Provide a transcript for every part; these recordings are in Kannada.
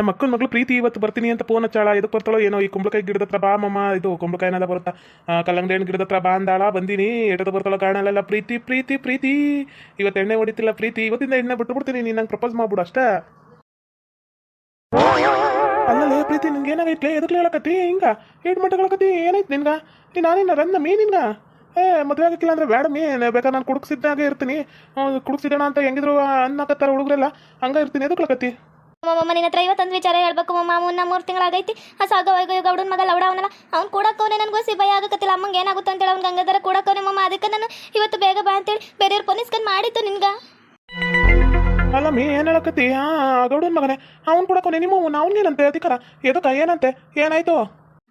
ನಮ್ಮ ಅಕ್ಕನ ಮಗಳು ಪ್ರೀತಿ ಇವತ್ತು ಬರ್ತೀನಿ ಅಂತ ಫೋನ್ ಹಚ್ಚಾಳ ಇದಕ್ಕೆ ಬರ್ತಾಳೋ ಏನೋ, ಈ ಕುಂಬಳಕಾಯಿ ಗಿಡದ ಹತ್ರ ಬಾ ಮಮ್ಮ. ಇದು ಕುಂಬಳಕಾಯಿ ಏನಾದ ಬರುತ್ತಾ? ಕಲ್ಲಂಗಡಿ ಹಣ್ಣು ಗಿಡದ ಹತ್ರ ಬಾ ಅಂದಾಳ. ಬಂದೀನಿ. ಎಟದ ಬರ್ತಾಳೋ ಕಾಣಲ್ಲ ಪ್ರೀತಿ ಪ್ರೀತಿ ಪ್ರೀತಿ. ಇವತ್ತು ಎಣ್ಣೆ ಹೊಡಿತಿಲ್ಲ ಪ್ರೀತಿ. ಇವತ್ತಿಂದ ಎಣ್ಣೆ ಬಿಟ್ಟು ಬಿಡ್ತೀನಿ. ನೀನು ನಂಗೆ ಪ್ರಪೋಸ್ ಮಾಡ್ಬಿಡು ಅಷ್ಟೇ. ಅಲ್ಲೇ ಪ್ರೀತಿ ನಿನ್ಗೆ ಏನಾಗೈತ್ಲೆ ಎದಕ್ಕೆ ಹೇಳಕತ್ತಿ? ಹಿಂಗ. ಏಟ್ ಮಟ್ಟಗಳಕತ್ತಿ ಏನಾಯ್ತು ನಿನ್ಗ? ನೀ ನಾನಿನ್ನ ರನ್ನ ಮೇ ನಿನ್ಗ ಏ, ಮದುವೆ ಆಗಕ್ಕಿಲ್ಲ ಅಂದ್ರೆ ಬೇಡ ಮೀ. ಬೇಕಾದ್ರೆ ನಾನು ಕುಡುಕ್ಸಿದ್ದಾಗೆ ಇರ್ತೀನಿ. ಕುಡುಕ್ಸಿದಣ ಅಂತ ಹೆಂಗಿದ್ರು ಅನ್ನಕತ್ತಾರ ಹುಡುಗರೆಲ್ಲ. ಹಂಗ ಇರ್ತೀನಿ. ಎದಕ್ಲಕತ್ತಿ ಮಮ್ಮ ನಿನ್ನ ಹತ್ರ ಇವತ್ತೊಂದು ವಿಚಾರ ಹೇಳ್ಬೇಕು ಮಮ್ಮ ಮುನ್ನ ಮೂರು ತಿಂಗಳಾಗೈತಿ. ಆ ಸಾಗ ಗೌಡನ ಮಗ ಲವಡ ಅವನಲ್ಲ ಅವ್ನು ಕೂಡಕ್ಕವನೆ ನನಗೂ ಸಿ ಭಯ ಆಗಕತ್ತಿಲ್ಲ. ಅಮ್ಮಂಗೆ ಏನಾಗುತ್ತೆ ಅಂತೇಳಿ ಅವ್ನು ಗಂಗಾಧರ ಕೂಡಕ್ಕವನೆ ಮಮ್ಮ ಅದಕ್ಕೆ ನಾನು ಇವತ್ತು ಬೇಗ ಬಾ ಅಂತೇಳಿ ಬೇರೆಯವ್ರು ಪೊಲೀಸ್ಕನ್ ಮಾಡಿತ್ತು ನಿನ್ಗೆ. ಅಲ್ಲ, ಮೀ, ಏನ್ ಹೇಳಕತ್ತಿ? ಹಾ ಗೌಡನ್ ಮಗನೇ. ಅವ್ನು ಕೂಡ ಕೊನೆ ನಿಮ್ಮ ಅವ್ನಿಗೇನಂತೆ ಅಧಿಕಾರ. ಎದಕ್ಕ, ಏನಂತೆ? ಏನಾಯ್ತು?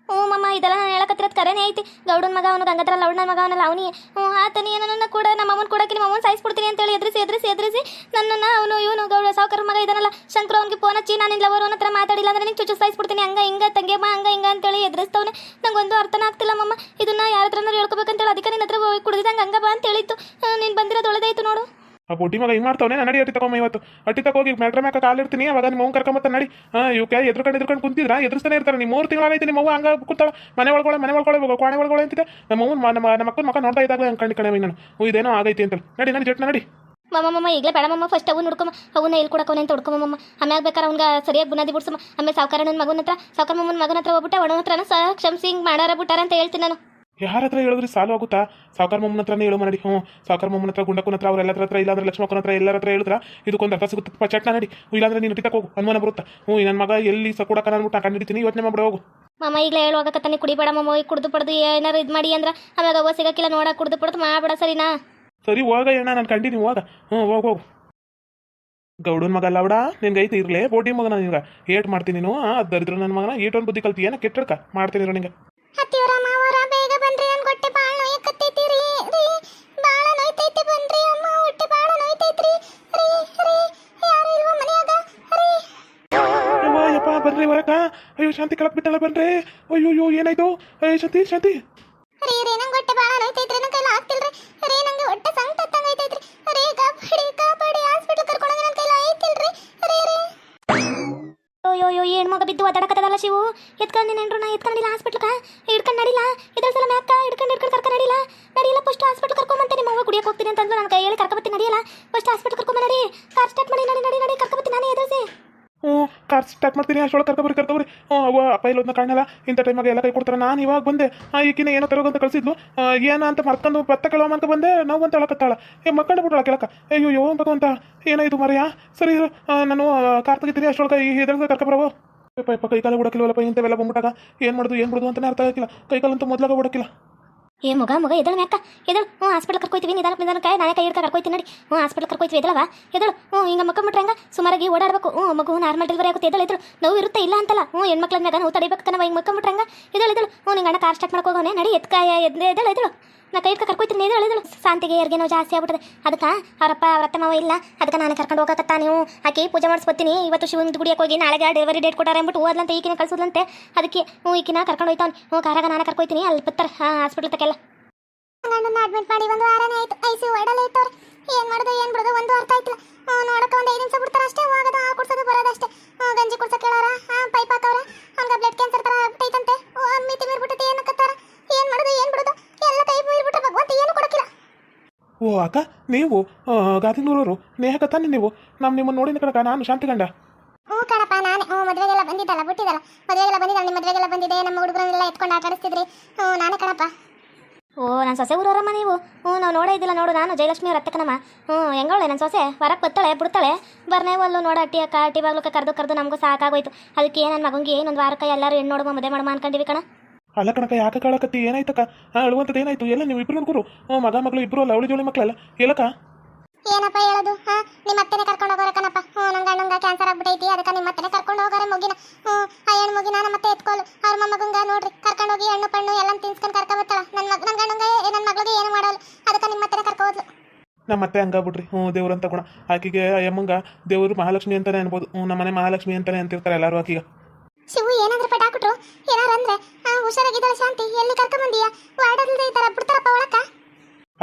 ಹ್ಞೂ ಮಮ್ಮ, ಇದೆಲ್ಲ ನಾನು ಹೇಳಕತ್ತಿರೋದು ಕರೆನೇ ಐತಿ. ಗೌಡನ ಮಗ ಅವನು, ಗಂಗಾಧರ ಲೌಡನ ಮಗ ಅವನಲ್ಲ ಅವನಿಗೆ ಹ್ಞೂ, ಆತನಿ ಏನನ್ನ ಕೂಡ ನಮ್ಮ ಅಮ್ಮನ ಕೊಡಕ್ಕೆ ನಿಮ್ಮ ಅಮ್ಮನ ಸಾಯಿಸ್ಬಿಡ್ತೀನಿ ಅಂತೇಳಿ ಎದುರಿಸಿ ಎದುರಿಸಿ ಎದುರಿಸಿ ನನ್ನನ್ನು ಅವನು, ಇವನು, ಗೌಡ ಸಾವುಕಾರ ಮಗ ಇದನ್ನಲ್ಲ ಶಂಕರ ಅವ್ನಿಗೆ ಫೋನ್ ಹಚ್ಚಿ, ನಾನು ಇಲ್ಲ ಅವನ ಹತ್ರ ಮಾತಾಡಿಲ್ಲ ಅಂದ್ರೆ ನಿಂಗೆ ಚುಚ್ಚು ಸಾಯಿಸ್ಬಿಡ್ತೀನಿ. ಹಂಗ, ಹಿಂಗ ತಂಗೆಮ್ಮ ಹಂಗ, ಹಿಂಗ ಅಂತೇಳಿ ಎದುರಿಸ್ತವನೆ. ನಂಗೊಂದು ಅರ್ಥನ ಆಗ್ತಿಲ್ಲ ಮಮ್ಮ. ಇದನ್ನ ಯಾರ ಹತ್ರನಾರು ಹೇಳ್ಕೊಬೇಕಂತೇಳಿ ಅದಕ್ಕೆ ನಿನ್ನ ಹತ್ರ ಕುಡಿದಂಗೆ ಹಂಗ ಬಾ ಅಂತ ಹೇಳಿತ್ತು ನೀನು ಬಂದಿರೋದು ಒಳ್ಳೆದಾಯ್ತು ನೋಡು. ಆ ಬುಡ್ಡಿ ಮಗ ಹಿಂಗ್ ಮಾಡ್ತಾವನೆ? ನಡಿ ಅಟ್ಟಿ ತಗೊಂಬ ಇವತ್ತು. ಅಟ್ಟಿ ತಗೋಗಿ ಮ್ಯಾಟ್ರ ಮ್ಯಾಕ ಕಾಲಿರ್ತೀನಿ ಅವಾಗ ನಿಮ್ಮ ಅವ್ನು ಕರ್ಕೊಂಬತ್ತ ನಡಿ. ಹಾ ಇವಕ್ಕೆ ಎದ್ರುಕೊಂಡು ಎದ್ರುಕೊಂಡು ಕುಂತಿದ್ರ? ಎದುರಿಸ್ತಾನೆ ಇರ್ತಾರೆ ನೀವು ಮೂರು ತಿಂಗಳಾಗೈತೆ ನಿಮ್ಮ ಅವ್ವ ಹಂಗ ಕೂತಾಳ. ಮನೆ ಒಳಗೊಳೆ ಮನೆ ಒಳಗೊಳೆ ಕೋಣೆ ಒಳಗೊಳೆ ಅಂತಿದೆ ನಮ್ಮ ಅವ್ವನ್ ಮ- ನಮ್ಮ ನಮ್ಮ ಅಕ್ಕನ ಮಕ್ಕ ನೋಡ್ತಾ ಇದ್ದಾಗ ಹಂಗೆ ಕಂಡು ನಾನು. ಇದೇನೋ ಆಗೈತಿ ಅಂತ ನಡಿ ನಡಿ, ಜಟ್ನ ನಡಿ. ಮಮ್ಮ ಈಗಲೇ ಬೇಡ ಮಮ್ಮ ಫಸ್ಟ್ ಅವು ನೋಡ್ಕೊಮ್ಮ ಅವನ್ನ ಎಲ್ಲಿ ಕೊಡಕೋನೆ ಅಂತ ಹುಡ್ಕೊಮ್ಮ ಆಮ್ಯಾಗ ಬೇಕಾರೆ ಅವ್ನಿಗೆ ಸರಿಯಾಗಿ ಬುನಾದಿ ಬಿಡ್ಸಮ್ಮ ಆಮೇಲೆ ಸಾವುಕಾರ ನನ್ನ ಮಗನ ಹತ್ರ ಸಾವುಕಾರ ಮಮ್ಮನ ಮಗನ ಹತ್ರ ಹೋಗ್ಬಿಟ್ಟೆ ಒಣ ಹತ್ರನ ಸಹ ಕ್ಷಮಿಸಿ ಹಿಂಗೆ ಮಾಡಾರ ಬಿಟ್ಟಾರ ಅಂತ ಹೇಳ್ತೀನಿ ನಾನು. ಯಾರ ಹತ್ರ ಹೇಳಿದ್ರೆ? ಸಾಲು ಆಗುತ್ತಾ? ಸಾವುಕಾರ ಮೊಮ್ಮನ ಹತ್ರನೇ ಹೇಳು ಮಾಡಿ ಹ್ಞೂ ಸಾವುಕಾರ ಮೊಮ್ಮನ ಹತ್ರ ಗುಂಡಕ್ಕನ ಹತ್ರ ಅವ್ರೆಲ್ಲರ ಹತ್ರ ಇಲ್ಲಾಂದ್ರೆ ಲಕ್ಷ್ಮಕ್ಕನ ಹತ್ರ ಎಲ್ಲರ ಹತ್ರ ಹೇಳಿದ್ರ ಇದಕ್ಕೊಂದು ಅರ್ಥ ಸಿಗುತ್ತೆ. ಚಟ್ನ ನಡಿ. ಇಲ್ಲಾಂದ್ರೆ ನೀನು ಹೋಗು. ಅನುಮಾನ ಬರುತ್ತಾ? ಹ್ಞೂ ನನ್ನ ಮಗ ಎಲ್ಲಿ ಸಕೊಡಕ ನಾನು ಕಂಡು ಹಿಡಿತೀನಿ ಯೋಚನೆ ಮಾಡ್ಬಿಡ ಹೋಗು. ಮಮ್ಮ ಈಗಲೇ ಹೇಳುವಾಗ ಕತ್ತಾನೆ ಕುಡಿಬೇಡ ಮಮ್ಮ ಹೋಗಿ ಕುಡಿದು ಪಡೆದು ಏನಾರು ಇದು ಮಾಡಿ ಅಂದ್ರೆ ಅವಾಗ ಅವ್ವ ಸಿಗಕ್ಕಿಲ್ಲ ನೋಡಕ್ಕೆ ಕುಡಿದು ಪಡೆದು ಮಾಡಬೇಡ ಸರಿನಾ? ಸರಿ ಹೋಗ ಏನ ನಾನು ಕಂಡಿನಿ ಹೋಗ. ಹ್ಞೂ ಹೋಗ್ ಹೋಗು. ಗೌಡನ ಮಗ ಲವಡ ನಿನ್ಗೆ ಐತಿ ಇರ್ಲೇ? ಬೋಟಿ ಮಗನ ನಿನ್ಗೆ ಏಟ್ ಮಾಡ್ತೀನಿ ನೀನು? ದರಿದ್ರ ನನ್ನ ಮಗನ? ಏಟೊಂದು ಬುದ್ಧಿ ಕಲ್ತಿ ಏನ ಕೆಟ್ಟಡ್ಕ ಮಾಡ್ತೀನಿ ನಿಂಗೆ. ಶಾಂತಿ ಕಳಕ್ ಬಿಟ್ಟಲ್ಲ ಬನ್ರಿ. ಅಯ್ಯೋ ಏನಾಯ್ತು? ಅಯ್ಯೋ ಶಾಂತಿ ಶಾಂತಿ. ರೀ ರೇ, ನಂಗೆ ಹೊಟ್ಟೆ ಬಾಳ ನೋಯ್ತೈತ್ರಿ ನನ್ನ ಕೈಲ ಆಗ್ತಿಲ್ರಿ ರೀ ನಂಗೆ ಹೊಟ್ಟೆ ಸಂಕಟ ಐತೈತ್ರಿ ಅರೇ ಹಾಸ್ಪಿಟಲ್ ಕರ್ಕೊಂಡೋಗಿ ನನ್ನ ಕೈಲ ಐತಿಲ್ರಿ ಅರೇ, ರೇ. ಅಯ್ಯೋ ಏನು ಮಗ ಬಿದ್ದು ಒದ್ದಾಡಕತ್ತದಲ್ಲ ಶಿವು? ಎತ್ಕೊಂಡು ನೆಂಡ್ರು ನಾ ಎತ್ಕೊಂಡು ನಡಿಲ್ಲ ಹಾಸ್ಪಿಟ್ಲ್ಕ ನಡಿಲ್ಲ ಇದ್ರ ಸಲ ಮ್ಯಾಕ ಹಿಡ್ಕೊಂಡು ಹಿಡ್ಕೊಂಡು ಕರ್ಕೊಂಡು ನಡಿಲ್ಲ ಫಸ್ಟ್ ಹಾಸ್ಪಿಟಲ್ ಕರ್ಕೊಂಬಂತೆ ನಿಮ್ಮ ಅವ್ವ ಕುಡಿಯಕ್ಕೆ ಹೋಗ್ತೀನಿ ಅಂತಂದ್ರೆ ನನ್ನ ಕೈಯಲ್ಲಿ ಕರ್ಕೊಬತ್ತೀನಿ ನಡಿಯಲ್ಲ? ಫಸ್ಟ್ ಹಾಸ್ಪಿಟಲ್ ಕರ್ಕೊಂಬ ನಡಿ. ಕಾರ್ ಸ್ಟಾರ್ಟ್ ಮಾಡಿ, ನಡಿ ನಡಿ ಕರ್ಕೊಬತ್ತೀನಿ ನಾನೇ ಎದುರಿಸಿ. ಹ್ಞೂ ಕಾರ್ ಸ್ಟಾರ್ಟ್ ಮಾಡ್ತೀನಿ ಅಷ್ಟೊಳಗೆ ಕರ್ಕೊಬರಿ ಕರ್ಕೊಬರಿ ಹ್ಞೂ ಅವ್ವ ಅಪ್ಪ ಇಲ್ಲೋದ್ನ ಕಾಣಲ್ಲ ಇಂಥ ಟೈಮಾಗ ಎಲ್ಲ ಕೈ ಕೊಡ್ತಾರೆ. ನಾನು ಇವಾಗ ಬಂದೆ. ಆ, ಈಕಿನ ಏನೋ ತರೋಗಂತ ಕಳಿಸಿದ್ಲು. ಏನ ಅಂತ ಮರ್ಕೊಂಡು ಭತ್ತ ಕೇಳೋ ಅಂತ ಬಂದೆ. ನಾವು ಅಂತ ಹೇಳಕತ್ತಾಳ. ಏ ಮಕ್ಕಂಡು ಬಿಟ್ಟಳ ಕೆಳಕ. ಅಯ್ಯೋ ಯೋ ಅಂತ ಏನೋ ಸರಿ ಇರು, ಆ, ನಾನು ಕಾರ್ ತೆಗಿತೀನಿ. ಅಷ್ಟೊಳಗೆ ಈ ಹೆದರ್ಸ ಕರ್ಕೊಬರವು ಯಪ್ಪ ಕೈಕಾಲ ಬಿಡಕ್ಕಿಲ್ವಲ್ಲಪ್ಪ ಇಂಥವೆಲ್ಲ ಬಂದ್ಬಿಟ್ಟಾಗ. ಏನು ಮಾಡೋದು ಏನು ಬಿಡೋದು ಅಂತಲೇ ಅರ್ಥ ಆಗಿಲ್ಲ ಕೈಕಾಲಂತೂ ಮೊದಲಾಗ ಬಿಡಕ್ಕಿಲ್ಲ ಏ, ಮಗ ಮಗ ಎದಳು ಮ್ಯಾಕ. ಎದಳು ಹ್ಞೂ ಹಾಸ್ಪಿಟಲ್ ಕರ್ಕೊಯ್ತೀವಿ ನಿಧಾನ ನಿಧಾನ ಕಾಯ, ನಾನೇ ಕೈ ಕರ್ಕೊಯ್ತೀನಿ ನೋಡಿ. ಹ್ಞೂ ಹಾಸ್ಪಿಟಲ್ ಕರ್ಕೊಯ್ತೀವಿ ಎದಳವ ಎದಳು ಹ್ಞೂ, ಹಿಂಗೆ ಮಕ್ಕ ಹಂಗ? ಸುಮಾರಾಗಿ ಓಡಾಡಬೇಕು. ಹ್ಞೂ, ಮಗು ನಾರ್ಮಲ್ ಡೆಲಿವರಿ ಆಗುತ್ತೆ. ಎದಳು ಎದಳು ನೋವು ಇರುತ್ತೆ, ಇಲ್ಲ ಅಂತಲ್ಲ. ಹ್ಞೂ ಹೆಣ್ಮಕ್ಳ ಮ್ಯಾಗ ನಾವು ತಡಿಬೇಕು ನಾವು ಹಿಂಗೆ ಮಕ್ಕ ಹಂಗ? ಎದಳು ಎದಳು ಹ್ಞೂ, ನಿಂಗೆ ಅಣ್ಣ ಕಾರ್ ಸ್ಟಾರ್ಟ್ ಮಾಡ್ಕೋಗೋನೆ ನಡಿ ಎತ್ಕಾಯ ಎದ್ ಎದಳು ಎದಳು ನಾ ಕೈ ಹಿಡ್ಕ ಕರ್ಕೊಯ್ತೀನಿ, ನೀನು ಹೇಳಿದಳು ಶಾಂತಿಗೆ ಯಾರಿಗೆ ನೋವು ಜಾಸ್ತಿ ಆಗ್ಬಿಟ್ಟದೆ. ಅದಕ್ಕೆ ಅವರಪ್ಪ ಅವ್ರ ಅತ್ತೆ ಮಾವ ಇಲ್ಲ. ಅದಕ್ಕೆ ನಾನು ಕರ್ಕೊಂಡು ಹೋಗಕತ್ತ ನೀವು? ಆಕೆ ಪೂಜೆ ಮಾಡಿಸ್ಕೊತೀನಿ. ಇವತ್ತು ಶಿವನ ಗುಡಿಯಕ್ಕೆ ಹೋಗಿ ನಾಳೆಗೆ ಡೆಲಿವರಿ ಡೇಟ್ ಕೊಟ್ಟಾರೆ ಅಂದ್ಬಿಟ್ಟು ಓದ್ಲಂತ ಈಕಿನ ಕಳಿಸೋದಂತೆ ಅದಕ್ಕೆ ಹ್ಞೂ, ಈಕಿನ ಕರ್ಕೊಂಡು ಹೋಯ್ತಾನೆ ಹ್ಞೂ, ಕಾರಾಗ ನಾನು ಕರ್ಕೊಯ್ತೀನಿ. ಅಲ್ಲಿ ಬತ್ತಾರೆ ಹಾಸ್ಪಿಟ್ಲ್ ತಕ್ಕೆಲ್ಲ. ಗಂಡನ್ನ ಅಡ್ಮಿಟ್ ಮಾಡಿ ಒಂದು ವಾರನೇ ಆಯ್ತು. ಐ ಸಿ ಒಡಲೇ ಇತ್ತವ್ರೆ ಏನು ಮಾಡೋದು, ಏನು ಬಿಡೋದು? ಒಂದು ಅರ್ಥ ಆಯ್ತಿಲ್ಲ. ನೋಡಕ್ಕೆ ಒಂದು ಐದು ನಿಮಿಷ ಬಿಡ್ತಾರೆ ಅಷ್ಟೇ. ಹೋಗೋದು, ಆ ಕುಡ್ಸೋದು, ಬರೋದು ಅಷ್ಟೇ. ಗಂಜಿ ಕುಡ್ಸಕ್ಕೆ ಹಾಂ ಪೈಪ್ ಹಾಕವ್ರೆ. ಅವ್ನಿಗೆ ಬ್ಲಡ್ ಕ್ಯಾನ್ಸರ್ ಥರ ಆಗ್ಬಿಟ್ಟೈತಂತೆ. ಮಿತಿ ಮೀರ್ಬಿಟ್ಟು ಏನಕ್ಕತ್ತಾರ? ಏನ್ ಮಾಡೋದು ಏನು ಬಿಡೋದು? ಎಲ್ಲ ಕೈ ಬೀಳ್ಬಿಟ್ರೆ ಭಗವಂತ ಏನು ಕೊಡಕ್ಕಿಲ್ಲ. ಓ ಅಕ್ಕ ನೀವು ಗಾದಿನೂರವರು ನೇಹಕ ತಾನೆ ನೀವು? ನಮ್ಮ ನಿಮ್ಮನ್ನು ನೋಡಿದ ಕಣಕ ನಾನು ಶಾಂತಿ ಗಂಡ. ಹ್ಞೂ ಕಣಪ್ಪ ನಾನೇ. ಹ್ಞೂ ಮದುವೆಗೆಲ್ಲ ಬಂದಿದ್ದಲ್ಲ ಬಿಟ್ಟಿದ್ದಲ್ಲ ಮದುವೆಗೆಲ್ಲ ಬಂದಿದ್ದಲ್ಲ ನಿಮ್ಮ ಮದುವೆಗೆಲ್ಲ ಬಂದಿದೆ ನಮ್ಮ ಹುಡುಗರನ್ನೆಲ್ಲ ಎತ್ಕೊಂಡು ಆಟ ಆಡಿಸ್ತಿದ್ರಿ ಹ್ಞೂ ನಾನೇ ಕಣಪ್ಪ. ಓ ನನ್ನ ಸೊಸೆ ಊರವರಮ್ಮ ನೀವು? ಹ್ಞೂ ನಾವು ನೋಡೇ ಇದ್ದಿಲ್ಲ ನೋಡು ನಾನು ಜಯಲಕ್ಷ್ಮಿ ಅವ್ರ ಅತ್ತಕ್ಕನಮ್ಮ ಹ್ಞೂ ಹೆಂಗೋಳೆ ನನ್ನ ಸೊಸೆ? ಹೊರಗೆ ಬತ್ತಾಳೆ ಬಿಡ್ತಾಳೆ? ಬರ್ನೇ ಒಲ್ಲು ನೋಡ ಅಟ್ಟಿ ಅಕ್ಕ ಅಟ್ಟಿ ಬಾಗ್ಲಕ್ಕೆ ಕರೆದು ಕರೆದು ನಮಗೂ ಸಾಕಾಗೋಯ್ತು. ಅದಕ್ಕೆ ನನ್ನ ಮಗಂಗೆ ಏನೊಂದು ವಾರಕ್ಕೆ ಎಲ್ಲರೂ ಹೆಣ್ಣು ನೋಡುವ ಮದುವೆ ಮಾಡಮ್ಮ ಅನ್ಕೊಂಡಿವಿ ಕಣ? ಅಲ್ಲ ಕಣಕ ಯಾಕೆ ಕಾಳಕತ್ತಿ? ಏನಾಯ್ತಕ್ಕ? ಹಾಂ ಅಳುವಂಥದ್ದು ಏನಾಯ್ತು? ಎಲ್ಲ ನೀವು ಇಬ್ಬರು ಹುಡುಗರು ಮಗ ಮಗಳು ಇಬ್ಬರು ಅಲ್ಲ ಅವಳಿ ಜೋಳಿ ಮಕ್ಕಳಲ್ಲ. ಎಲ್ಲಕ್ಕ? ಏನಪ್ಪ ಹೇಳೋದು? ಹಾಂ ನಿಮ್ಮ ಅತ್ತೆನೇ ಕರ್ಕೊಂಡು ಹೋಗೋರೆ ಕಣಪ್ಪ. ಹ್ಞೂ ನನ್ನ ಗಂಡಂಗ ಕ್ಯಾನ್ಸರ್ ಆಗ್ಬಿಟ್ಟೈತಿ ಅದಕ್ಕೆ ನಿಮ್ಮ ಅತ್ತೆನೇ ಕರ್ಕೊಂಡು ಹೋಗೋರ ಮುಗಿನ. ಹ್ಞೂ ಆ ಹೆಣ್ಣು ಮುಗಿನ ನಮ್ಮ ಮತ್ತೆ ಎತ್ಕೊಳ್ಳು ಅವ್ರ ಮೊಮ್ಮಗಂಗ ನೋಡ್ರಿ ಕರ್ಕೊಂಡು ಹೋಗಿ ಹಣ್ಣು ಪಣ್ಣು ಎಲ್ಲ ತಿನ್ಸ್ಕೊಂಡು ಕರ್ಕೊಬತ್ತಾಳ ನನ್ನ ಮಗ ನನ್ನ ಗಂಡಂಗ ನನ್ನ ಮಗಳಿಗೆ ಏನು ಮಾಡೋಲ್ಲ. ಅದಕ್ಕೆ ನಿಮ್ಮ ಅತ್ತೆನೇ ಕರ್ಕೊ ಹೋದ್ಲು. ನಮ್ಮ ಅತ್ತೆ ಹಂಗ ಬಿಡ್ರಿ ಹ್ಞೂ ಅಂತ ಗುಣ. ಆಕಿಗೆ ಅಮ್ಮಂಗ ದೇವ್ರು ಮಹಾಲಕ್ಷ್ಮಿ ಅಂತಾನೆ ಅನ್ಬೋದು. ಹ್ಞೂ ನಮ್ಮ ಮನೆ ಮಹಾಲಕ್ಷ್ಮಿ ಅಂತಾನೆ ಅಂತಿರ್ತಾರೆ ಎಲ್ಲರೂ ಆಕಿಗೆ. ಶಿವು ಏನಾದ್ರೂ ಪಟ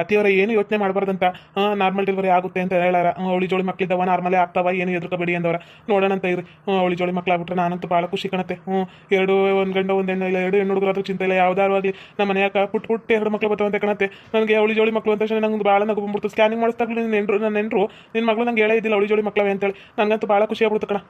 ಅತ್ತಿಯವರ, ಏನು ಯೋಚನೆ ಮಾಡಬಾರ್ದಂತ? ನಾರ್ಮಲ್ ಡೆಲಿವರಿ ಆಗುತ್ತೆ ಅಂತ ಹೇಳಾರ ಅವಳಿ ಜೋಳಿ ಮಕ್ಳಿದ್ದವ ನಾರ್ಮಲೇ ಆಗ್ತಾವ, ಏನು ಎದುರ್ಕೋಬೇಡಿ ನೋಡೋಣ ಅಂತ ಇರಿ. ಅವಳಿ ಜೋಳಿ ಮಕ್ಳಾಗ್ಬಿಟ್ರೆ ನಾನಂತೂ ಭಾಳ ಖುಷಿ ಕಾಣುತ್ತೆ. ಹ್ಞೂ ಎರಡು, ಒಂದು ಗಂಡ, ಒಂದು ಇಲ್ಲ ಎರಡು ಹೆಣ್ಣು ಹುಡುಗರಾದ್ರೂ ಚಿಂತೆ ಇಲ್ಲ, ಯಾವ್ದಾರು ಆಗಲಿ. ನಮ್ಮ ಮನೆಯಾಗ ಪುಟ್ಟ ಪುಟ್ಟ ಎರಡು ಮಕ್ಳು ಬರ್ತಾವ ಅಂತ ಕಾಣುತ್ತೆ. ನನಗೆ ಅವಳಿ ಜೋಳಿ ಮಕ್ಳು ಅಂತ ತಕ್ಷಣ ನಂಗೆ ಭಾಳ ನಗು ಬಂದ್ಬಿಡ್ತು. ಸ್ಕ್ಯಾನಿಂಗ್ ಮಾಡಿಸ್ದಾಗಲೂ ನಿನ್ನ ನೆಂಟರು ನನ್ನ ನೆಂಟರು ನಿನ್ನ ಮಗಳು ನಂಗೆ ಹೇಳೇ ಇದ್ದಿಲ್ಲ ಅವಳಿ ಜೋಳಿ ಮಕ್ಳವೆ ಅಂತೇಳಿ. ನನಗಂತೂ ಭಾಳ ಖುಷಿ ಆಗ್ಬಿಡ್ತು ಕಣ.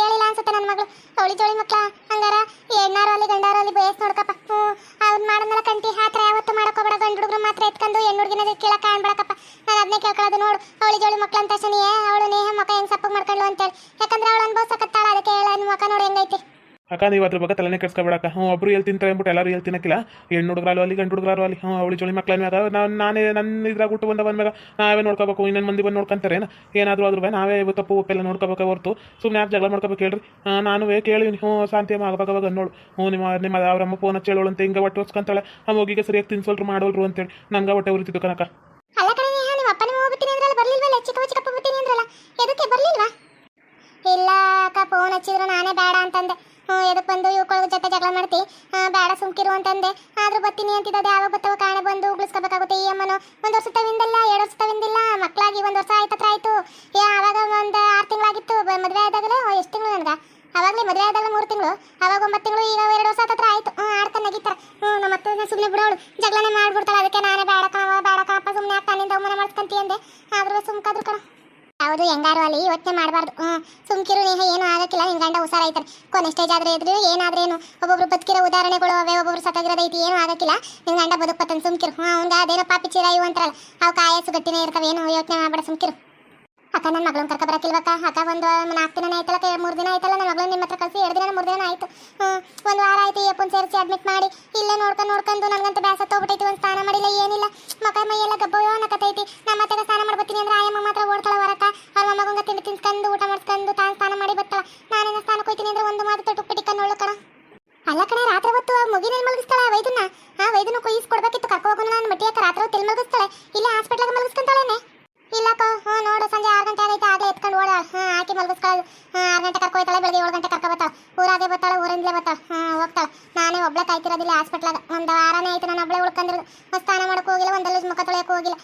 ಹೇಳಿಲ್ಲ ಅನ್ಸುತ್ತೆ ನನ್ನ ಮಗಳು. ಅವಳಿ ಜೋಳಿ ಮಕ್ಕಳ ಹಂಗಾರ ಹೆಣ್ಣಾರು ಅಲ್ಲಿ ಗಂಡಾರು ಅಲ್ಲಿ ಬಯಸ್ ನೋಡ್ಕಪ್ಪ. ಹ್ಞೂ, ಅವ್ನು ಮಾಡದ್ಮೇಲೆ ಕಂಟಿ ಹಾತ್ರ ಯಾವತ್ತು ಮಾಡಕೋಬೇಡ ಗಂಡು ಹುಡುಗರು ಮಾತ್ರ ಎತ್ಕೊಂಡು ಹೆಣ್ಣು ಹುಡುಗಿನ ಕೇಳಕ್ಕೆ ಕಾಣ್ಬೇಡಕಪ್ಪ ನಾನು ಅದನ್ನೇ ಕೇಳ್ಕೊಳ್ಳೋದು ನೋಡು. ಅವಳಿ ಜೋಳಿ ಮಕ್ಳು ಅಂತ ಶನಿಯೇ, ಅವಳು ನೇಹ ಮಕ್ಕ ಹೆಂಗ್ ಸಪ್ಪಗ್ ಮಾಡ್ಕೊಂಡ್ಲು ಅಂತೇಳಿ. ಯಾಕಂದ್ರೆ ಅವಳು ಅನುಭವಿಸಕತ್ತಾಳ, ಅದಕ್ಕೆ ಹೇಳ, ನಿನ್ ಮಕ ನೋಡಿ ಹೆಂಗೈತಿ. ಅಕ್ಕ ನೀವು ಅದ್ರ ಬಗ್ಗೆ ತಲೆನೇ ಕೆಡ್ಸ್ಕೊಬೇಡಕ್ಕ. ಹ್ಞೂ, ಒಬ್ರು ಎಲ್ಲಿ ತಿಂತಾರೆ ಅಂದ್ಬಿಟ್ಟು ಎಲ್ಲರೂ ಎಲ್ಲಿ ತಿನ್ನಕ್ಕಿಲ್ಲ? ಹೆಣ್ಣು ಹುಡುಗರಾಲು ಅಲ್ಲಿ, ಗಂಡು ಹುಡುಗರಾಲು ಅಲ್ಲಿ. ಹ್ಞೂ, ಅವಳಿ ಜೋಳಿ ಮಕ್ಕಳ ಮ್ಯಾಗ ನಾನು ನಾನೇ ನನ್ನ ಇದ್ರಾಗ ಹುಟ್ಟು ಬಂದ ಬಂದಾಗ ನಾವೇ ನೋಡ್ಕೋಬೇಕು ಇನ್ನೊಂದು ಮಂದಿ ಬಂದು ನೋಡ್ಕೊಂತಾರೆ ಏನಾದರೂ ಅದ್ರ ನಾವೇ ತಪ್ಪು ಉಪ್ಪೆಲ್ಲ ನೋಡ್ಕೋಬೇಕು ಹೊರತು. ಸುಮ್ಮನೆ ಯಾಕೆ ಜಗಳ ಮಾಡ್ಕೋಬೇಕು ಹೇಳ್ರಿ? ನಾನು ಕೇಳೀನಿ ಹ್ಞೂ, ಶಾಂತಿ ಅವಾಗ ಅನ್ನೋಳು. ಹ್ಞೂ, ನಿಮ್ಮ ನಿಮ್ಮ ಅವ್ರಮ್ಮ ಫೋನ್ ಹಚ್ಚೇಳು ಅಂತ ಹಿಂಗೆ ಹೊಟ್ಟೆ ಹೊಸ್ಕೊಂತಾಳೆ. ಆ ಮಗಿಗೆ ಸರಿಯಾಗಿ ತಿನ್ಸೋಲ್ರು ಮಾಡೋಲ್ರು ಅಂತೇಳಿ. ನಂಗೆ ಹೊಟ್ಟೆ ಉರಿತಿದ್ದು ಕನಕ ಇಲ್ಲ ಅಕ್ಕ ಫೋನ್ ಹಚ್ಚಿದ್ರು ನಾನೇ ಬೇಡ ಅಂತಂದೆ. ಎದಕ್ಕೆ ಬಂದು ಇವ್ಕೊಳಗ ಜೊತೆ ಜಗಳ ಮಾಡ್ತಿ? ಬೇಡ ಸುಮ್ಕಿರು ಅಂತಂದೆ. ಆದ್ರೂ ಬತ್ತೀನಿ ಅಂತಿದ್ದೆ ಯಾವಾಗ ಬತ್ತವ ಕಾಣೆ ಬಂದು ಉಳಿಸ್ಕೋಬೇಕಾಗುತ್ತೆ ಈ ಅಮ್ಮನು. ಒಂದು ವರ್ಷ ತವಿಂದಲ್ಲ ಎರಡು ವರ್ಷ ತವಿಂದಿಲ್ಲ ಮಕ್ಕಳಾಗಿ ಒಂದು ವರ್ಷ ಆಯ್ತು ಏ, ಆವಾಗ ಒಂದು ಆರು ತಿಂಗಳಾಗಿತ್ತು ಮದುವೆ ಆದಾಗಲೇ ಎಷ್ಟು ತಿಂಗಳು ನನಗೆ? ಅವಾಗಲೇ ಮದುವೆ ಆದಾಗ ಮೂರು ತಿಂಗಳು, ಅವಾಗ ಒಂಬತ್ತು ತಿಂಗಳು, ಈಗ ಎರಡು ವರ್ಷ ಹತ್ರ ಆಯ್ತು. ಆಡ್ತಾನೆ ನಗಿತಾರ ಹ್ಞೂ ನಮ್ಮ ಅತ್ತೆ ಸುಮ್ಮನೆ ಬಿಡೋಳು ಜಗಳನೆ ಮಾಡ್ಬಿಡ್ತಾಳೆ, ಅದಕ್ಕೆ ನಾನೇ ಬೇಡ ಕಾವ ಬೇಡ ಕಾಪ ಸುಮ್ಮನೆ ಯಾಕೆ ತನ್ನಿಂದ ಅವಮಾನ ಅಂದೆ. ಆದ್ರೂ ಸುಮ್ಕಾದ್ರು ಕಣ. ಯಾವುದು ಹೆಂಗಾರು ಅಲ್ಲಿ ಯೋಚನೆ ಮಾಡಬಾರ್ದು. ಹ್ಞೂ ಸುಮ್ಕಿರು ನಿನ್ ಗಂಡ ಹುಷಾರಾಯ್ತಾರೆ. ಕೊನೆ ಸ್ಟೇಜ್ ಆದ್ರೆ ಇದ್ರು ಏನಾದ್ರೇನು ಒಬ್ಬೊಬ್ರು ಬದುಕಿರೋ ಉದಾಹರಣೆಗಳು ಅವೇ, ಒಬ್ಬೊಬ್ರು ಸತ್ತಾಗಿರೋದೈತಿ ಏನು ಆಗಕ್ಕಿಲ್ಲ. ನಿನ್ ಗಂಡ ಬದುಕ್ಪತ್ತನ್ ಸುಮ್ಕಿರು ಹಾಂ ಅದೇನೋ ಪಾಪಿ ಚೀರ ಇವು ಅಂತಾರಲ್ಲ ಅವು ಕಾಯಸ್ಸು ಗಟ್ಟಿನೇ ಇರ್ತಾವೆ, ಏನು ಯೋಚನೆ ಮಾಡಬೇಡ ಸುಮ್ಕಿರು ಅಕ್ಕ ನನ್ನ ಮಗಳನ್ನ ಕರ್ಕ ಬರಕಿಲ್ವಕ್ಕ ಅಕ್ಕ? ಒಂದು ನಾಲ್ಕು ದಿನ ಆಯ್ತಲ್ಲ ಮೂರು ದಿನ ಆಯ್ತಲ್ಲ ನನ್ನ ಮಗಳನ್ನ ನಿಮ್ಮ ಹತ್ರ ಕಳಿಸಿ, ಎರಡು ದಿನ ಮೂರು ದಿನ ಆಯ್ತು. ಒಂದು ವಾರ ಆಯ್ತು ಎಪ್ಪನ್ ಸೇರಿಸಿ ಅಡ್ಮಿಟ್ ಮಾಡಿ, ಇಲ್ಲೇ ನೋಡ್ಕೊಂಡು ನೋಡ್ಕೊಂಡು ನನಗಂತ ಬ್ಯಾಸ ತೋಗ್ಬಿಟ್ಟೈತಿ ಒಂದು ಸ್ನಾನ ಮಾಡಿಲ್ಲ, ಏನಿಲ್ಲ. ಮಕ್ಕಳ ಮೈ ಎಲ್ಲ ಗಬ್ಬೋ ಅನ್ನಕತೈತಿ ನಮ್ಮ ಮತ್ತೆ ಸ್ನಾನ ಮಾಡ್ಬತ್ತೀನಿ ಅಂದ್ರೆ ಆಯಮ್ಮ ಮಾತ್ರ ಓಡ್ತಾಳೆ ಹೊರಕ ಅವ್ರ ಮೊಮ್ಮಗಂಗ ತಿಂಡಿ ತಿನ್ಸ್ಕೊಂಡು ಊಟ ಮಾಡ್ಕೊಂಡು ತಾನು ಸ್ನಾನ ಮಾಡಿ ಬರ್ತಾಳ. ನಾನೇನ ಸ್ನಾನಕ್ಕೆ ಹೋಯ್ತೀನಿ ಅಂದ್ರೆ ಒಂದು ಮಾತು ತೊಟ್ಟು ಪಿಟಿಕೊಂಡು ನೋಡ್ಕಣ ಅಲ್ಲ ಕಣೆ, ರಾತ್ರಿ ಹೊತ್ತು ಮಗಿನ ಮಲಗಿಸ್ತಾಳೆ ವೈದ್ಯನ? ಆ ವೈದ್ಯನ ಕೊಯ್ಸ್ ಕೊಡ್ಬೇಕಿತ್ತು ಕರ್ಕೊ ನಾನು ನಾನು ಮಟ್ಟಿಯಾಕ ರಾತ್ರಿ ಹೊತ್ತು ಎಲ್ಲಿ ಮಲಗಿಸ್ತಾಳೆ? ಇಲ್ಲ ಹಾಸ್ಪಿಟ್ಲಾಗ ಮಲಗಿಸ್ಕೊಂತಾಳೇನೆ ಇಲ್ಲಕ್ಕ ಹ್ಞೂ ನೋಡು ಸಂಜೆ ಆರು ಗಂಟೆ ಆಗೈತೆ ಆಗಲೇ ಎತ್ಕೊಂಡು ಓಡಾಳ ಹಾಂ ಆಕಿ ಆರು ಗಂಟೆ ಕರ್ಕೊ ಹೋಯ್ತಾಳೆ, ಬೆಳಗ್ಗೆ ಏಳು ಗಂಟೆ ಕರ್ಕೊ ಬರ್ತಾಳೆ. ಊರಾಗೆ ಬರ್ತಾಳೆ, ಊರಿಂದಲೇ ಬರ್ತಾಳೆ. ಹೋಗ್ತಾಳೆ. ನಾನೇ ಒಬ್ಳೆ ಕಾಯ್ತಿರೋದಿಲ್ಲ ಹಾಸ್ಪಿಟ್ಲಾಗ ಒಂದು ವಾರನೇ ಆಯ್ತು ನಾನು ಒಬ್ಳೆ ಉಳ್ಕೊಂಡಿರೋದು ಸ್ನಾನ ಮಾಡಕ್ಕೆ ಹೋಗಿಲ್ಲ ಒಂದಲ್ಲಿ ಮುಖ ತೊಳೆಯಕ್ಕೆ ಹೋಗಿಲ್ಲ.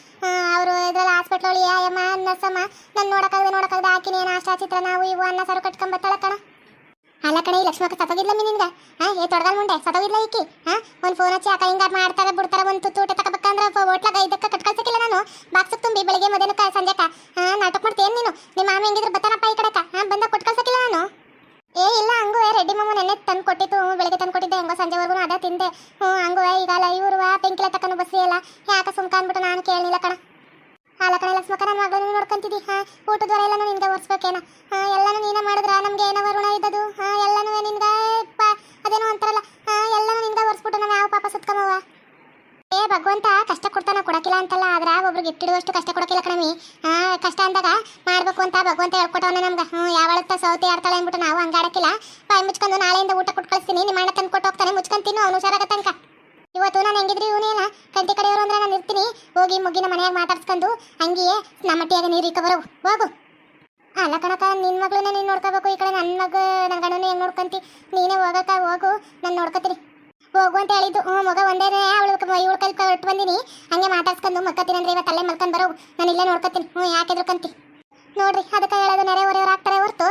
ಅವರು ಇದ್ರಲ್ಲಿ ಹಾಸ್ಪಿಟ್ಲ್ ಒಳಗೆ ಅಮ್ಮ ಅನ್ನಸಮ್ಮ ನಾನು ನೋಡಕ್ಕಾಗದೆ ನೋಡಕ್ಕಾಗದೆ ಹಾಕಿನಿ ಏನು ಅಷ್ಟ ಚಿತ್ರ ನಾವು ಇವು ಅನ್ನ ಸಾರು ಬರ್ತಾಳ ಕಣ. ಅಲ್ಲ ಕಣೆ ಲಕ್ಷ್ಮ ಲಕ್ಷ್ಮಕ್ಕ ಸತ್ತೋಗಿದ್ಲ ನಿನ್ಗೆ? ಹಾಂ, ಏ ತೊಡಗಲ್ ಮುಂಡೆ, ಸತ್ತೋಗಿದ್ಲ ಈಕಿ? ಹಾಂ, ಒಂದು ಫೋನ್ ಹಚ್ಚಿ ಅಕ್ಕ ಕೈಯಿಂದ ಮಾಡ್ತಾರೆ ಬಿಡ್ತಾರೆ ಒಂದು ತುತ್ತು ಊಟ ತಗೋಬೇಕಂದ್ರೆ ಹೋಟ್ಲಾಗ ಇದಕ್ಕೆ ಕಟ್ಕಳ್ಸಕ್ಕಿಲ್ಲ ನಾನು. ಬಾಕ್ಸಕ್ಕೆ ತುಂಬಿ, ಬೆಳಿಗ್ಗೆ ಮಧ್ಯಾಹ್ನಕ್ಕ ಸಂಜೆಕ ಹಾ, ನಾಟಕ ಮಾಡ್ತೇನೆ ನೀನು? ನಿಮ್ಮ ಮಾಮ ಹೆಂಗಿದ್ರು ಬತ್ತಾನಪ್ಪ ಈ ಕಡೆಕ ಹಾ ಬಂದ ಕೊಟ್ ಕಳ್ಸಕ್ಕಿಲ್ಲ ನಾನು ಏ ಇಲ್ಲ ಹಂಗೂ ರೆಡ್ಡಿ ಮಾಮ ನೆನ್ನೆ ತಂದು ಕೊಟ್ಟಿತ್ತು ಹ್ಞೂ, ಬೆಳಿಗ್ಗೆ ತಂದು ಕೊಟ್ಟಿದ್ದೆ ಹೆಂಗೋ ಸಂಜೆವರೆಗೂ ಅದೇ ತಿಂದೆ ಹ್ಞೂ ಹಂಗೂ ಈಗ ಅಲ್ಲ ಇವರು ಪೆಂಕಿಲ ತಕ್ಕನು ಬಸ್ಸಿ ಎಲ್ಲ ಯಾಕೆ ಸುಮ್ಕ ಅಂದ್ಬಿಟ್ಟು ನಾನು ಕೇಳಲಿಲ್ಲ ಕಣ ಅಲ್ಲ ಕಣ ಲಕ್ಷ್ಮಕ್ಕ ನನ್ನ ಮಗಳನ್ನು ನೋಡ್ಕೊಂತಿದ್ದಿ ಹಾ ಊಟದವರ ಎಲ್ಲಾನು ನಿನ್ಗೆ ಒರ್ಸ್ಬೇಕೇನ? ಎಲ್ಲಾನು ನೀನೇ ಮಾಡಿದ್ರ? ನಮ್ಗೆ ಏನೋ ಋಣ ಇದ್ದದು ಹಾ ಎಲ್ಲಾನು ನಿನ್ಗೆ ಅದೇನೋ ಅಂತಾರಲ್ಲ ಎಲ್ಲಾನು ನಿನ್ಗೆ ಒರ್ಸ್ಬಿಟ್ಟು ನಾವು ಯಾವ ಪಾಪ ಸುತ್ಕಮವ ಏ, ಭಗವಂತ, ಕಷ್ಟ ಕೊಡ್ತಾನ ಕೊಡಕಿಲ್ಲ ಅಂತಲ್ಲ, ಆದ್ರ ಒಬ್ರಿಗೆ ಇಟ್ಟಿಡುವಷ್ಟು ಕಷ್ಟ ಕೊಡಕಿಲ್ಲ ಕಣಮಿ. ಹಾ ಕಷ್ಟ ಅಂದಾಗ ಮಾಡ್ಬೇಕು ಅಂತ ಭಗವಂತ ಹೇಳ್ಕೊಟ್ಟವನ ನಮ್ಗೆ. ಹ್ಞೂ ಯಾವಳತ್ತ ಸೌತಿ ಆಡ್ತಾಳೆ ಅಂದ್ಬಿಟ್ಟು ನಾವು ಹಂಗಾಡಕ್ಕಿಲ್ಲ. ಬಾಯಿ ಮುಚ್ಕೊಂಡು ನಾಳೆಯಿಂದ ಊಟ ಕೊಟ್ಟು ಕಳಿಸ್ತೀನಿ ನಿಮ್ಮ ಅಣ್ಣ ತಂದು ಕೊಟ್ಟು ಹೋಗ್ತಾನೆ, ಮುಚ್ಕೊಂಡು ತಿನ್ನು, ಅವನು ಹುಷಾರಾಗ ತನಕ. ಇವತ್ತು ನಾನು ಹೆಂಗಿದ್ರಿ ಇವನೇನ ಕಂಟಿ ಕಡೆಯವರು ಅಂದ್ರೆ ನಾನು ಇರ್ತೀನಿ. ಹೋಗಿ ಮುಗಿನ ಮನೆಯಾಗ ಮಾತಾಡ್ಸ್ಕೊಂಡು ಹಂಗೆಯೇ ನಮ್ಮ ಮಟ್ಟಿಯಾಗ ನೀರು ಇಕ್ಕ ಬರೋವು ಹೋಗು. ಅಲ್ಲ ಕಣಕ ನಿನ್ನ ಮಗಳನ್ನ ನೀನು ನೋಡ್ಕೋಬೇಕು, ಈ ಕಡೆ ನನ್ನ ಮಗ ನನ್ನ ಗಂಡನ ಹೆಂಗ್ ನೋಡ್ಕೊಂತಿ? ನೀನೇ ಹೋಗಕ್ಕ, ಹೋಗು, ನಾನು ನೋಡ್ಕೊತೀನಿ. ಹೋಗು ಅಂತ ಹೇಳಿದ್ದು. ಹ್ಞೂ ಮಗ ಒಂದೇ ಅವಳು ಇವಳು ಕೈ ಕೊಟ್ಟು ಬಂದಿನಿ. ಹಂಗೆ ಮಾತಾಡ್ಸ್ಕೊಂಡು ಮಲ್ಕೋತೀನಿ ಅಂದ್ರೆ ಇವತ್ತು ಅಲ್ಲೇ ಮಲ್ಕೊಂಡು ಬರೋ ನಾನು ಇಲ್ಲೇ ನೋಡ್ಕೊತೀನಿ. ಹ್ಞೂ ಯಾಕೆ ಎದ್ರುಕಂತಿ ನೋಡ್ರಿ, ಅದಕ್ಕೆ ಹೇಳೋದು ನೆರೆ ಹೊರೆಯವ್ರು ಆಗ್ತಾರೆ ಹೊರತು.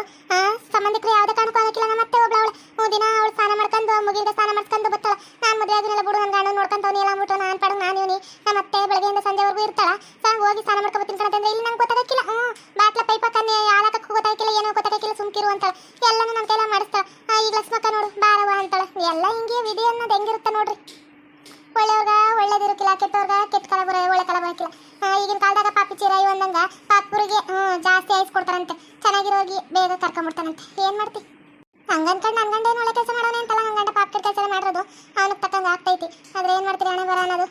ಸಂಬಂಧಿಕರು ಯಾವುದೇ ಕಾರಣಕ್ಕೂ ಆಗಕ್ಕಿಲ್ಲ ಮತ್ತೆ ಒಬ್ಳು ಅವಳು. ದಿನ ಅವಳು ಸ್ನಾನ ಮಾಡ್ಕೊಂಡು ಮುಗಿದ ಸ್ನಾನ ಮಾಡ್ಕೊಂಡು ಬರ್ತಾಳ ನಾನು ಮದುವೆ ಆಗಿನೆಲ್ಲ ಬಿಡು ನನ್ನ ಗಂಡ ನೋಡ್ಕೊಂತವ್ನಿ ಎಲ್ಲ ಅಂದ್ಬಿಟ್ಟು, ನಾನು ಪಡ, ನಾನು ಇವನಿ. ನಮ್ಮ ಮತ್ತೆ ಬೆಳಗ್ಗೆಯಿಂದ ಸಂಜೆವರೆಗೂ ಇರ್ತಾಳ. ಸಾಂಗ್ ಹೋಗಿ ಸ್ನಾನ ಮಾಡ್ಕೊಬತ್ತೀನಿ ಕಣತಂದ್ರೆ ಇಲ್ಲಿ ನಂಗೆ ಗೊತ್ತಾಗಕ್ಕಿಲ್ಲ. ಹ್ಞೂ ಬಾಟ್ಲ ಪೈಪ್ ಕನ್ನೆ ಯಾಳಕ್ಕೆ ಗೊತ್ತಾಗಿಲ್ಲ ಏನೋ ಗೊತ್ತಾಗಕ್ಕಿಲ್ಲ, ಸುಮ್ಕಿರು ಅಂತಾಳೆ ಎಲ್ಲನೂ ನನ್ನ ಕೈಲ ಮಾಡಿಸ್ತಾಳ ಆ, ಈಗ ಲಕ್ಷ್ಮಕ್ಕ ನೋಡು ಬಾರವ ಅಂತಾಳೆ ಎಲ್ಲ ಹಿಂಗೆ ವಿಧಿ ಅನ್ನೋದು ಹೆಂಗಿರುತ್ತೆ ನೋಡ್ರಿ ಒಳ್ಳೆಯವ್ರಗ ಒಳ್ಳೇದಿರಕ್ಕಿಲ್ಲ ಕೆಟ್ಟವ್ರಗ ಕೆಟ್ಟ ಕಾಲ ಬರೋ ಒಳ್ಳೆ ಕಾಲ ಬರೋಕ್ಕಿಲ್ಲ ಆ, ಈಗಿನ ಕಾಲದಾಗ ಪಾಪಿ ಚೀರಾಯಿ ಒಂದಂಗ ಪಾಪುರಿಗೆ ಹ್ಞೂ ಜಾಸ್ತಿ ಐಸ್ ಕೊಡ್ತಾರಂತೆ ಚೆನ್ನಾಗಿರೋಗಿ ಬೇಗ ಕರ್ಕೊಂಡ್ಬಿಡ್ತಾನಂತೆ ಏನ್ ಮಾಡ್ತಿ? ಹಂಗನ್ಕಂಡು ನನ್ನ ಗಂಡ ಏನು ಒಳ್ಳೆ ಕೆಲಸ ಮಾಡೋಣ ಅಂತಲ್ಲ? ನನ್ನ ಗಂಡ ಪಾಪ ಕೆಲಸ ಮಾಡಿರೋದು ಅವನಿಗೆ ತಕ್ಕಂಗೆ ಆಗ್ತೈತಿ. ಆದ್ರೆ ಏನು ಮಾಡ್ತೀರಿ? ಹಣೆ ಬರ ಅನ್ನೋದು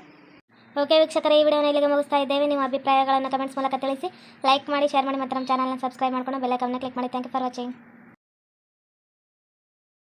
ಓಕೆ ವೀಕ್ಷಕರೇ, ಈ ವಿಡಿಯೋನ ಇಲ್ಲಿಗೆ ಮುಗಿಸ್ತಾ ಇದ್ದೇವೆ. ನಿಮ್ಮ ಅಭಿಪ್ರಾಯಗಳನ್ನು ಕಮೆಂಟ್ಸ್ ಮೂಲಕ ತಿಳಿಸಿ. ಲೈಕ್ ಮಾಡಿ, ಶೇರ್ ಮಾಡಿ, ಮತ್ತು ನಮ್ಮ ಚಾನಲ್ನ ಸಬ್ಸ್ಕ್ರೈಬ್ ಮಾಡ್ಕೊಂಡು ಬೆಲ್ಲೈಕನ್ನ ಕ್ಲಿಕ್ ಮಾಡಿ. Thank you for watching